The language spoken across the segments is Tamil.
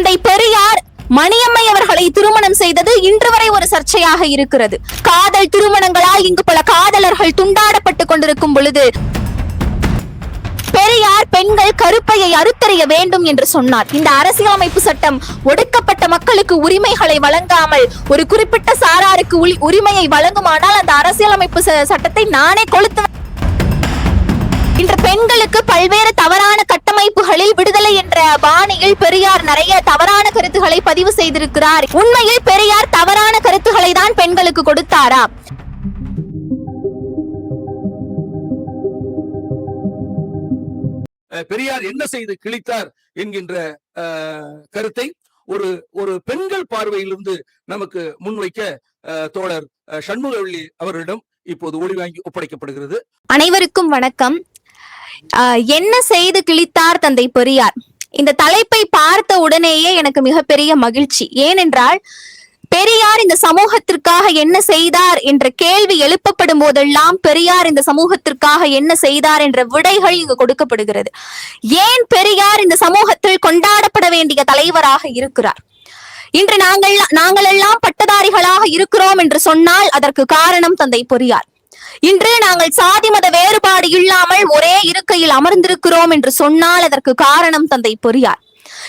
தந்தை பெரியார் மணியம்மை அவர்களை திருமணம் செய்தது இன்று வரை ஒரு சர்ச்சையாக இருக்கிறது. காதல் திருமணங்களால் இங்கு பல காதலர்கள் துண்டாடப்பட்டுக் கொண்டிருக்கும் பொழுது பெரியார் பெண்கள் கருப்பையை அறுத்தறிய வேண்டும் என்று சொன்னார். இந்த அரசியலமைப்பு சட்டம் ஒடுக்கப்பட்ட மக்களுக்கு உரிமைகளை வழங்காமல் ஒரு குறிப்பிட்ட சாராருக்கு உரிமையை வழங்குமானால் அந்த அரசியலமைப்பு சட்டத்தை நானே கொளுத்து இன்று பெண்களுக்கு பல்வேறு தவறான கட்டமைப்புகளில் விடுதலை என்ற பாணியில் பெரியார் நிறைய தவறான கருத்துக்களை பதிவு செய்திருக்கிறார். உண்மையில் பெரியார் தவறான கருத்துக்களை தான் பெண்களுக்கு கொடுத்தாரா? பெரியார் என்ன செய்து கிழித்தார் என்கின்ற கருத்தை ஒரு ஒரு பெண்கள் பார்வையிலிருந்து நமக்கு முன்வைக்க தோழர் சண்முகவள்ளி அவர்களிடம் இப்போது ஒளி வாங்கி ஒப்படைக்கப்படுகிறது. அனைவருக்கும் வணக்கம். என்ன செய்து கிழித்தார் தந்தை பெரியார்? இந்த தலைப்பை பார்த்த உடனேயே எனக்கு மிகப்பெரிய மகிழ்ச்சி. ஏனென்றால் பெரியார் இந்த சமூகத்திற்காக என்ன செய்தார் என்ற கேள்வி எழுப்பப்படும் போதெல்லாம் பெரியார் இந்த சமூகத்திற்காக என்ன செய்தார் என்ற விடைகள் இங்கு கொடுக்கப்படுகிறது. ஏன் பெரியார் இந்த சமூகத்தில் கொண்டாடப்பட வேண்டிய தலைவராக இருக்கிறார்? இன்று நாங்கள் நாங்கள் எல்லாம் பட்டதாரிகளாக இருக்கிறோம் என்று சொன்னால் அதற்கு காரணம் தந்தை பெரியார். இன்று நாங்கள் சாதி மத வேறுபாடு இல்லாமல் ஒரே இருக்கையில் அமர்ந்திருக்கிறோம் என்று சொன்னால் அதற்கு காரணம் தந்தை பெரியார்.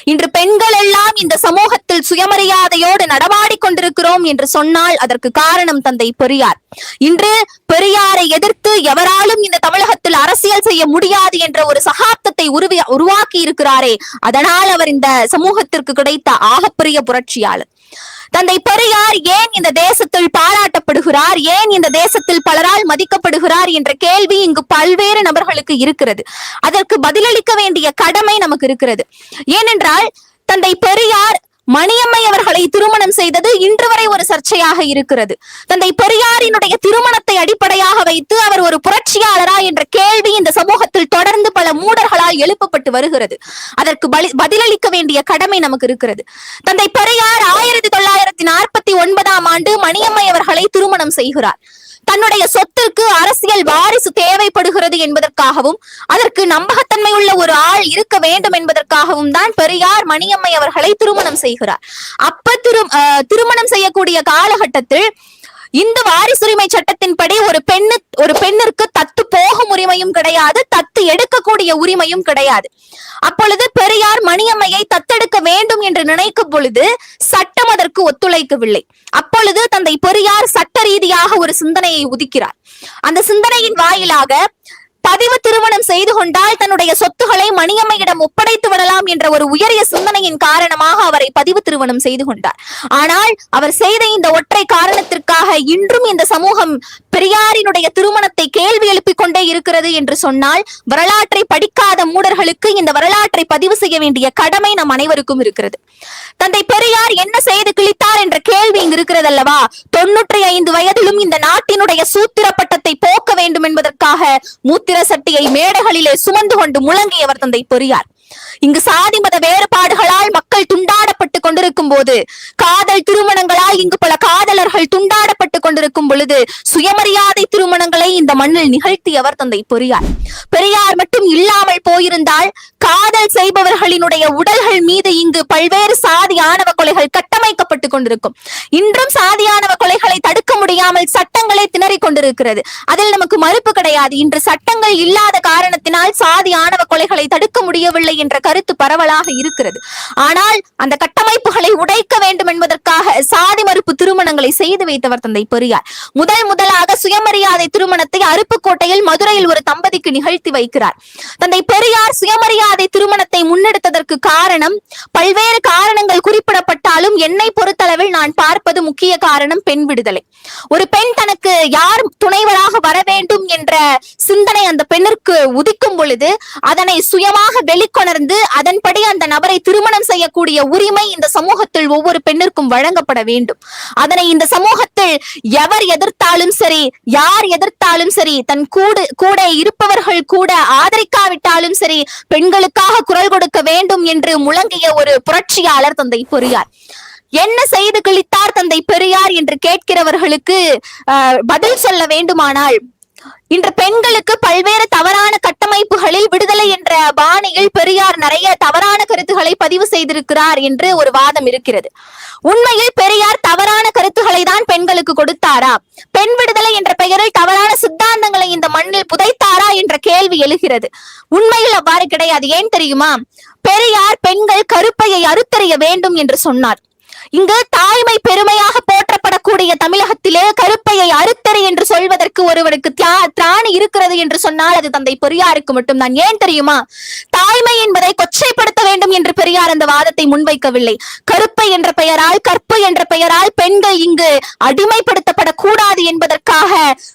இன்று பெண்கள் எல்லாம் இந்த சமூகத்தில் சுயமரியாதையோடு நடமாடிக் கொண்டிருக்கிறோம் என்று சொன்னால் அதற்கு காரணம் தந்தை பெரியார். இன்று பெரியாரை எதிர்த்து எவராலும் இந்த தமிழகத்தில் அரசியல் செய்ய முடியாது என்ற ஒரு சகாப்தத்தை உருவி உருவாக்கி இருக்கிறாரே அதனால் அவர் இந்த சமூகத்திற்கு கிடைத்த ஆகப்பெரிய புரட்சியாளர். தந்தை பெரியார் ஏன் இந்த தேசத்தில் பாராட்டப்படுகிறார்? ஏன் இந்த தேசத்தில் பலரால் மதிக்கப்படுகிறார் என்ற கேள்வி இங்கு பல்வேறு நபர்களுக்கு இருக்கிறது. அதற்கு பதிலளிக்க வேண்டிய கடமை நமக்கு இருக்கிறது. ஏனென்றால் தந்தை பெரியார் மணியம்மை அவர்களை திருமணம் செய்தது இன்று வரை ஒரு சர்ச்சையாக இருக்கிறது. தந்தை பெரியாரினுடைய திருமணத்தை அடிப்படையாக வைத்து அவர் ஒரு புரட்சியாளரா என்ற கேள்வி இந்த சமூகத்தில் தொடர்ந்து பல மூடர்களால் எழுப்பப்பட்டு வருகிறது. அதற்கு பலி- பதிலளிக்க வேண்டிய கடமை நமக்கு இருக்கிறது. தந்தை பெரியார் ஆயிரத்தி தொள்ளாயிரத்தி தொள்ளாயிரத்தி நாற்பத்தி ஒன்பதாம் ஆண்டு மணியம்மை அவர்களை திருமணம் செய்கிறார். தன்னுடைய சொத்திற்கு அரசியல் வாரிசு தேவைப்படுகிறது என்பதற்காகவும் அதற்கு நம்பகத்தன்மை உள்ள ஒரு ஆள் இருக்க வேண்டும் என்பதற்காகவும் தான் பெரியார் மணியம்மை அவர்களை திருமணம் செய்கிறார். அப்ப திரு திருமணம் செய்யக்கூடிய காலகட்டத்தில் இந்த வாரிசுரிமை சட்டத்தின்படி ஒரு பெண்ணு ஒரு பெண்ணிற்கு போகும் உரிமையும் கிடையாது தத்து எடுக்கக்கூடிய உரிமையும் கிடையாது. அப்பொழுது பெரியார் மணியம்மையை தத்தெடுக்க வேண்டும் என்று நினைக்கும் பொழுது சட்டம் அதற்கு ஒத்துழைக்கவில்லை. அப்பொழுது தந்தை பெரியார் சட்ட ரீதியாக ஒரு சிந்தனையை உதிக்கிறார். அந்த சிந்தனையின் வாயிலாக பதிவு திருமணம் செய்து கொண்டால் தன்னுடைய சொத்துக்களை மணியம்மையிடம் ஒப்படைத்து விடலாம் என்ற ஒரு உயரிய சிந்தனையின் காரணமாக அவரை பதிவு திருமணம் செய்து கொண்டார். ஆனால் அவர் செய்த இந்த ஒற்றை காரணத்திற்காக இன்றும் இந்த சமூகம் பெரியாரினுடைய திருமணத்தை கேள்வி எழுப்பிக் கொண்டே இருக்கிறது என்று சொன்னால் வரலாற்றை படிக்காத மூடர்களுக்கு இந்த வரலாற்றை பதிவு செய்ய வேண்டிய கடமை நம் அனைவருக்கும் இருக்கிறது. தந்தை பெரியார் என்ன செய்து கிழித்தார் என்ற கேள்வி இங்கு இருக்கிறது அல்லவா தொன்னூற்றி ஐந்து வயதிலும் இந்த நாட்டினுடைய சூத்திர பட்டத்தை போக்க வேண்டும் மூத்திர சட்டியை மேடைகளிலே சுமந்து கொண்டு முழங்கியவர் தந்தை பெரியார். இங்கு சாதி மத வேறுபாடுகளால் மக்கள் துண்டாடப்பட்டு கொண்டிருக்கும் போது காதல் திருமணங்களால் இங்கு பல காதலர்கள் துண்டாடப்பட்டு கொண்டிருக்கும் பொழுது சுயமரியாதை திருமணங்களை இந்த மண்ணில் நிகழ்த்தியவர் தந்தை பெரியார். பெரியார் மட்டும் இல்லாமல் போயிருந்தால் காதல் செய்பவர்களினுடைய உடல்கள் மீது இங்கு பல்வேறு சாதி ஆணவ கொலைகள் கட்டமைக்கப்பட்டு கொண்டிருக்கும். இன்றும் சாதியானவ கொலைகளை தடுக்க முடியாமல் சட்டங்களே திணறிக் கொண்டிருக்கிறது. அதில் நமக்கு மறுப்பு கிடையாது. இன்று சட்டங்கள் இல்லாத காரணத்தினால் சாதி ஆணவ கொலைகளை தடுக்க முடியவில்லை என்ற கருத்து பரவலாக இருக்கிறது. ஆனால் அந்த கட்டமைப்புகளை உடைக்க வேண்டும் என்பதற்காக சாதி மறுப்பு திருமணங்களை செய்து வைத்தவர் தந்தை பெரியார். முதல் முதலாக சுயமரியாதை திருமணத்தை அருப்புக்கோட்டையில் மதுரையில் ஒரு தம்பதிக்கு நிகழ்த்தி வைக்கிறார். தந்தை பெரியார் சுயமரியாதை திருமணத்தை முன்னெடுத்ததற்கு காரணம் பல்வேறு காரணங்கள் குறிப்பிடப்பட்ட ஏற்பட்டாலும் என்னை பொறுத்தளவில் நான் பார்ப்பது முக்கிய காரணம் பெண் விடுதலை. ஒரு பெண் தனக்கு யார் துணைவராக வர வேண்டும் என்ற சிந்தனை அந்த பெண்ணிற்கு உதிக்கும் பொழுது அதனை சுயமாக வெளிக்கொணர்ந்து அதன்படி அந்த நபரை திருமணம் செய்யக்கூடிய உரிமை இந்த சமூகத்தில் ஒவ்வொரு பெண்ணிற்கும் வழங்கப்பட வேண்டும். அதனை இந்த சமூகத்தில் எவர் எதிர்த்தாலும் சரி யார் எதிர்த்தாலும் சரி தன் கூடு கூட இருப்பவர்கள் கூட ஆதரிக்காவிட்டாலும் சரி பெண்களுக்காக குரல் கொடுக்க வேண்டும் என்று முழங்கிய ஒரு புரட்சியாளர் தந்தை பெரியார் என்ன செய்து கிழித்தார் தந்தை பெரியார் என்று கேட்கிறவர்களுக்கு பதில் சொல்ல வேண்டுமானால் இன்று பெண்களுக்கு பல்வேறு தவறான கட்டமைப்புகளில் விடுதலை என்ற பாணியில் பெரியார் நிறைய தவறான கருத்துக்களை பதிவு செய்திருக்கிறார் என்று ஒரு வாதம் இருக்கிறது. உண்மையில் பெரியார் தவறான கருத்துக்களை தான் பெண்களுக்கு கொடுத்தாரா? பெண் விடுதலை என்ற பெயரில் தவறான சித்தாந்தங்களை இந்த மண்ணில் புதைத்தாரா என்ற கேள்வி எழுகிறது. உண்மையில் அவ்வாறு கிடையாது. ஏன் தெரியுமா? பெரியார் பெண்கள் கருப்பையை அறுத்தறிய வேண்டும் என்று சொன்னார். இங்கு தாய்மை பெருமையாக போட்ட போற்றப்படக்கூடிய தமிழகத்திலே கருப்பையை அறுத்தறி என்று சொல்வதற்கு ஒருவருக்கு தியா- திராணி இருக்கிறது என்று சொன்னால் அது தந்தை பெரியாருக்கு மட்டும்தான் ஏன் தெரியுமா? தாய்மை என்பதை கொச்சைப்படுத்த வேண்டும் என்று பெரியார் அந்த வாதத்தை முன்வைக்கவில்லை. கருப்பை என்ற பெயரால் கற்பு என்ற பெயரால் பெண்கள் இங்கு அடிமைப்படுத்தப்படக்கூடாது என்பதற்காக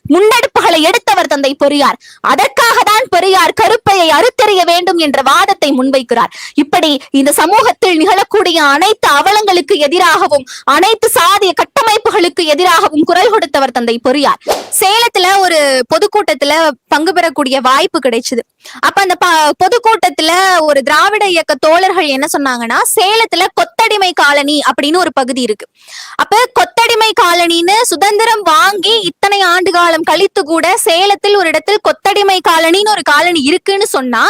முன்னெடுப்புகளை எடுத்து எடுத்தவர் தந்தை பெரியார். அதற்காக தான் பெரியார் கருப்பையை அறுத்தெறிய வேண்டும் என்ற வாதத்தை முன்வைக்கிறார். இப்படி இந்த சமூகத்தில் நிகழக்கூடிய அனைத்து அவலங்களுக்கு எதிராகவும் அனைத்து சாதிய கட்டமைப்புகளுக்கு எதிராகவும் குரல் கொடுத்தவர் தந்தை பெரியார். சேலத்துல ஒரு பொதுக்கூட்டத்துல பங்கு பெறக்கூடிய வாய்ப்பு கிடைச்சது. அப்ப அந்த பொதுக்கூட்டத்துல ஒரு திராவிட இயக்க தோழர்கள் என்ன சொன்னாங்கன்னா சேலத்துல கொத்தடிமை காலனி அப்படின்னு ஒரு பகுதி இருக்கு. அப்ப கொத்தடிமை காலனின்னு சுதந்திரம் வாங்கி இத்தனை ஆண்டு காலம் கழித்து கூட சேலத்தில் ஒரு இடத்தில் கொத்தடிமை காலனின்னு ஒரு காலனி இருக்குன்னு சொன்னா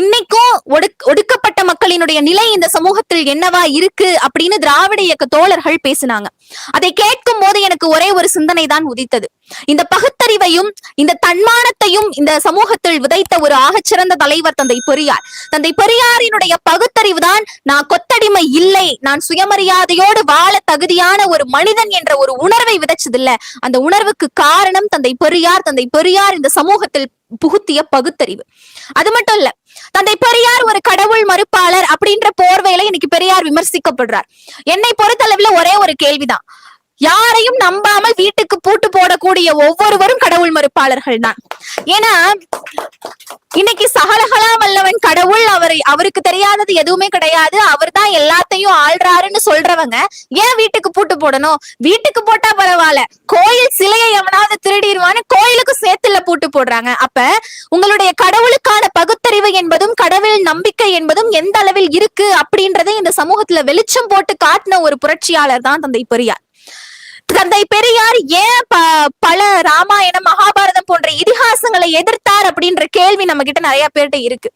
இன்னைக்கும் ஒடுக் ஒடுக்கப்பட்ட மக்களினுடைய நிலை இந்த சமூகத்தில் என்னவா இருக்கு அப்படின்னு திராவிட இயக்க தோழர்கள் பேசினாங்க. அதை கேட்கும் போது எனக்கு ஒரே ஒரு சிந்தனை தான் உதித்தது. இந்த பகுத்தறிவையும் இந்த தன்மானத்தையும் இந்த சமூகத்தில் விதைத்த ஒரு ஆகச்சிறந்த தலைவர் தந்தை பெரியார். தந்தை பெரியாரினுடைய பகுத்தறிவு தான் நான் கொத்தடிமை இல்லை நான் சுயமரியாதையோடு வாழ தகுதியான ஒரு மனிதன் என்ற ஒரு உணர்வை விதைச்சதில்ல. அந்த உணர்வுக்கு காரணம் தந்தை பெரியார். தந்தை பெரியார் இந்த சமூகத்தில் புகுத்திய பகுத்தறிவு. அது மட்டும் இல்ல தந்தை பெரியார் ஒரு கடவுள் மறுப்பாளர் அப்படின்ற போர்வையில இன்னைக்கு பெரியார் விமர்சிக்கப்படுறார். என்னை பொறுத்தளவுல ஒரே ஒரு கேள்விதான். யாரையும் நம்பாமல் வீட்டுக்கு பூட்டு போடக்கூடிய ஒவ்வொருவரும் கடவுள் மறுப்பாளர்கள் தான். ஏன்னா இன்னைக்கு சகலகலா வல்லவன் கடவுள் அவரை அவருக்கு தெரியாதது எதுவுமே கிடையாது. அவர் தான் எல்லாத்தையும் ஆள்றாருன்னு சொல்றவங்க ஏன் வீட்டுக்கு பூட்டு போடணும்? வீட்டுக்கு போட்டா பரவாயில்ல. கோயில் சிலையை எவனாவது திருடிடுவான்னு கோயிலுக்கு சேத்துல பூட்டு போடுறாங்க. அப்ப உங்களுடைய கடவுளுக்கான பகுத்தறிவு என்பதும் கடவுள் நம்பிக்கை என்பதும் எந்த அளவில் இருக்கு அப்படின்றதை இந்த சமூகத்துல வெளிச்சம் போட்டு காட்டின ஒரு புரட்சியாளர் தான் தந்தை பெரியார். தந்தை பெரியார் ஏன் ப- பல ராமாயணம் மகாபாரதம் போன்ற இதிகாசங்களை எதிர்த்தார் அப்படின்ற கேள்வி நம்ம கிட்ட நிறைய பேர்கிட்ட இருக்கு.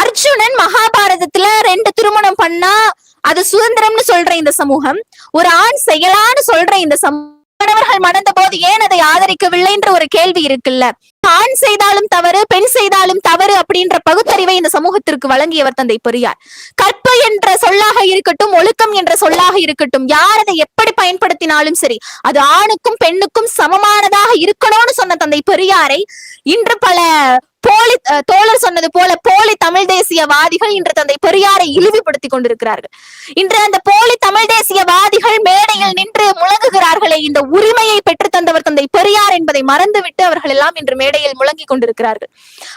அர்ஜுனன் மகாபாரதத்துல ரெண்டு திருமணம் பண்ணா அது சுதந்திரம்னு சொல்ற இந்த சமூகம் ஒரு ஆண் செயலான்னு சொல்ற இந்த சமூகம் கணவர்கள் மணந்த போது ஏன் அதை ஆதரிக்கவில்லை என்ற ஒரு கேள்வி இருக்குல்ல. ஆண் செய்தாலும் தவறு பெண் செய்தாலும் தவறு அப்படின்ற பகுத்தறிவை இந்த சமூகத்திற்கு வழங்கியவர் தந்தை பெரியார். கற்பு என்ற சொல்லாக இருக்கட்டும் ஒழுக்கம் என்ற சொல்லாக இருக்கட்டும் யார் அதை எப்படி பயன்படுத்தினாலும் சரி அது ஆணுக்கும் பெண்ணுக்கும் சமமானதாக இருக்கணும்னு சொன்ன தந்தை பெரியாரை இன்று பல போலி அஹ், தோழர் சொன்னது போல போலி தமிழ் தேசியவாதிகள் இன்று தந்தை பெரியாரை இழிவுபடுத்திக் கொண்டிருக்கிறார்கள். இன்று அந்த போலி தமிழ் தேசியவாதிகள் மேடையில் நின்று முழங்குகிறார்களே இந்த உரிமையை பெற்று தந்தவர் தந்தை பெரியார் என்பதை மறந்துவிட்டு அவர்கள் எல்லாம் இன்று மேடையில் முழங்கிக் கொண்டிருக்கிறார்கள்.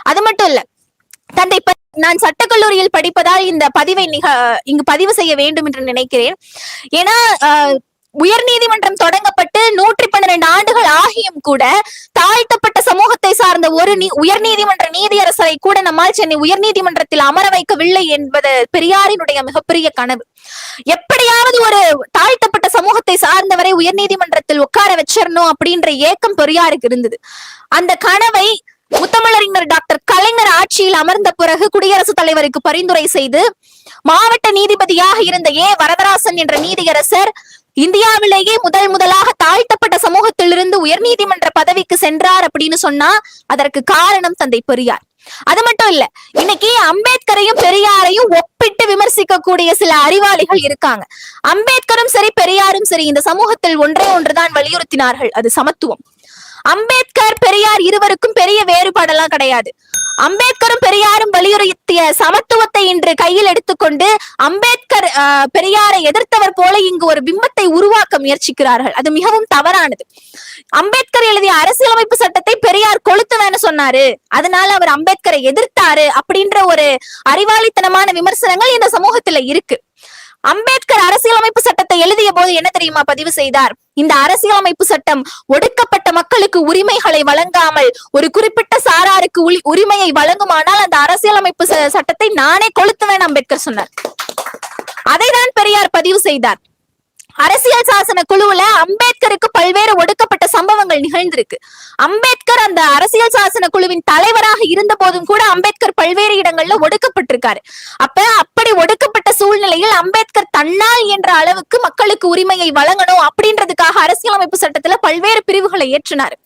அது மட்டும் இல்ல தந்தை நான் சட்டக்கல்லூரியில் படிப்பதால் இந்த பதிவை நிக இங்கு பதிவு செய்ய வேண்டும் என்று நினைக்கிறேன். ஏன்னா உயர் உயர்நீதிமன்றம் தொடங்கப்பட்டு நூற்றி பன்னிரண்டு ஆண்டுகள் ஆகியும் கூட தாழ்த்தப்பட்ட சமூகத்தை சார்ந்த ஒரு நீ உயர்நீதிமன்ற நீதியரசரை கூட நம்மால் சென்னை உயர்நீதிமன்றத்தில் அமர வைக்கவில்லை என்பது பெரியாரினுடைய மிகப்பெரிய கனவு. எப்படியாவது ஒரு தாழ்த்தப்பட்ட சமூகத்தை சார்ந்தவரை உயர்நீதிமன்றத்தில் உட்கார வச்சிடணும் அப்படின்ற ஏக்கம் பெரியாருக்கு இருந்தது. அந்த கனவை முத்தமிழறிஞர் டாக்டர் கலைஞர் ஆட்சியில் அமர்ந்த பிறகு குடியரசுத் தலைவருக்கு பரிந்துரை செய்து மாவட்ட நீதிபதியாக இருந்த ஏ. வரதராசன் என்ற நீதியரசர் இந்தியாவிலேயே முதல் முதலாக தாழ்த்தப்பட்ட சமூகத்திலிருந்து உயர்நீதிமன்ற பதவிக்கு சென்றார் அப்படின்னு சொன்னா அதற்கு காரணம் தந்தை பெரியார். அது மட்டும் இல்ல இன்னைக்கு அம்பேத்கரையும் பெரியாரையும் ஒப்பிட்டு விமர்சிக்கக்கூடிய சில அறிவாளிகள் இருக்காங்க. அம்பேத்கரும் சரி பெரியாரும் சரி இந்த சமூகத்தில் ஒன்றே ஒன்றுதான் வலியுறுத்தினார்கள். அது சமத்துவம். அம்பேத்கர் பெரியார் இருவருக்கும் பெரிய வேறுபாடெல்லாம் கிடையாது. அம்பேத்கரும் பெரியாரும் வலியுறுத்திய சமத்துவத்தை இன்று கையில் எடுத்துக்கொண்டு அம்பேத்கர் பெரியாரை எதிர்த்தவர் போல இங்கு ஒரு பிம்பத்தை உருவாக்க முயற்சிக்கிறார்கள். அது மிகவும் தவறானது. அம்பேத்கர் எழுதிய அரசியலமைப்பு சட்டத்தை பெரியார் கொளுத்துவேன்னு சொன்னாரு. அதனால அவர் அம்பேத்கரை எதிர்த்தாரு அப்படின்ற ஒரு அறிவாளித்தனமான விமர்சனங்கள் இந்த சமூகத்துல இருக்கு. அம்பேத்கர் அரசியலமைப்பு சட்டத்தை எழுதிய போது என்ன தெரியுமா பதிவு செய்தார்? இந்த அரசியலமைப்பு சட்டம் ஒடுக்கப்பட்ட மக்களுக்கு உரிமைகளை வழங்காமல் ஒரு குறிப்பிட்ட சாராருக்கு உரிமையை வழங்குமானால் அந்த அரசியலமைப்பு ச- சட்டத்தை நானே கொளுத்துவேன் அம்பேத்கர் சொன்னார். அதைதான் பெரியார் பதிவு செய்தார். அரசியல் சாசன குழுவுல அம்பேத்கருக்கு பல்வேறு ஒடுக்கப்பட்ட சம்பவங்கள் நிகழ்ந்திருக்கு. அம்பேத்கர் அந்த அரசியல் சாசன குழுவின் தலைவராக இருந்த போதும் கூட அம்பேத்கர் பல்வேறு இடங்கள்ல ஒடுக்கப்பட்டிருக்காரு. அப்ப அப்படி ஒடுக்கப்பட்ட சூழ்நிலையில் அம்பேத்கர் தன்னால் என்ற அளவுக்கு மக்களுக்கு உரிமையை வழங்கணும் அப்படின்றதுக்காக அரசியலமைப்பு சட்டத்துல பல்வேறு பிரிவுகளை ஏற்றினார்.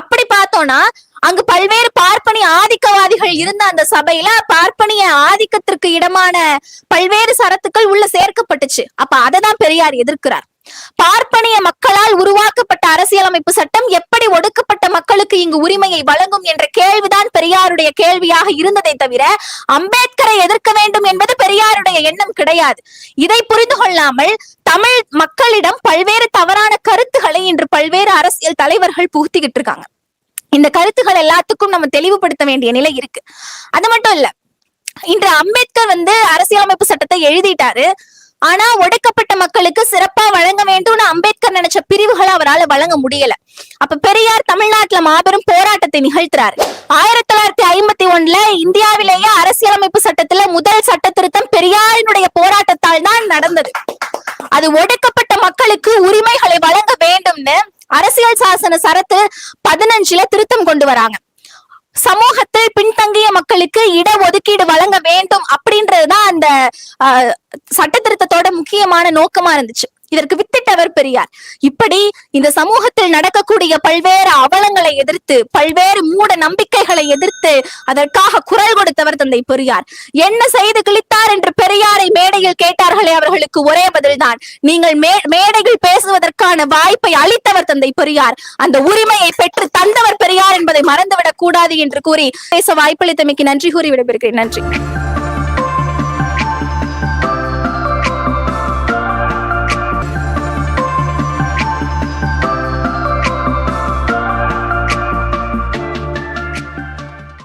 அப்படி பார்த்தோம்னா அங்கு பல்வேறு பார்ப்பனிய ஆதிக்கவாதிகள் இருந்த அந்த சபையில பார்ப்பனிய ஆதிக்கத்திற்கு இடமான பல்வேறு சரத்துக்கள் உள்ள சேர்க்கப்பட்டுச்சு. அப்ப அததான் பெரியார் எதிர்க்கிறார். பார்ப்பனிய மக்களால் உருவாக்கப்பட்ட அரசியலமைப்பு சட்டம் எப்படி ஒடுக்கப்பட்ட மக்களுக்கு இங்கு உரிமையை வழங்கும் என்ற கேள்விதான் பெரியாருடைய கேள்வியாக இருந்ததை தவிர அம்பேத்கரை எதிர்க்க வேண்டும் என்பது பெரியாருடைய எண்ணம் கிடையாது. இதை புரிந்து கொள்ளாமல் தமிழ் மக்களிடம் பல்வேறு தவறான கருத்துக்களை இன்று பல்வேறு அரசியல் தலைவர்கள் புகுத்திக்கிட்டு இருக்காங்க. இந்த கருத்துக்கள் எல்லாத்துக்கும் நம்ம தெளிவுபடுத்த வேண்டிய நிலை இருக்கு. அது மட்டும் இல்ல இன்று அம்பேத்கர் வந்து அரசியலமைப்பு சட்டத்தை எழுதிட்டாரு. ஆனா ஒடுக்கப்பட்ட மக்களுக்கு சிறப்பா வழங்க வேண்டும்னு அம்பேத்கர் நினைச்ச பிரிவுகளை அவரால் வழங்க முடியல. அப்ப பெரியார் தமிழ்நாட்டுல மாபெரும் போராட்டத்தை நிகழ்த்துறாரு. ஆயிரத்தி தொள்ளாயிரத்தி ஐம்பத்தி ஒண்ணுல இந்தியாவிலேயே அரசியலமைப்பு சட்டத்துல முதல் சட்ட திருத்தம் பெரியாரினுடைய போராட்டத்தால் தான் நடந்தது. அது ஒடுக்கப்பட்ட மக்களுக்கு உரிமைகளை வழங்க வேண்டும்னு அரசியல் சாசன சரத்து பதினஞ்சுல திருத்தம் கொண்டு வராங்க. சமூகத்தில் பின்தங்கிய மக்களுக்கு இட ஒதுக்கீடு வழங்க வேண்டும் அப்படின்றதுதான் அந்த சட்ட திருத்தத்தோட முக்கியமான நோக்கமா இருந்துச்சு. இதற்கு வித்திட்டவர் பெரியார். இப்படி இந்த சமூகத்தில் நடக்கக்கூடிய பல்வேறு அவலங்களை எதிர்த்து பல்வேறு மூட நம்பிக்கைகளை எதிர்த்து அதற்காக குரல் கொடுத்தவர் தந்தை பெரியார். என்ன செய்து கிழித்தார் என்று பெரியாரை மேடையில் கேட்டார்களே அவர்களுக்கு ஒரே பதில்தான். நீங்கள் மே- மேடையில் பேசுவதற்கான வாய்ப்பை அளித்தவர் தந்தை பெரியார். அந்த உரிமையை பெற்று தந்தவர் பெரியார் என்பதை மறந்துவிடக் கூடாது என்று கூறி பேச வாய்ப்பளித்தமைக்கு நன்றி கூறி விடைபெறுகிறேன். நன்றி.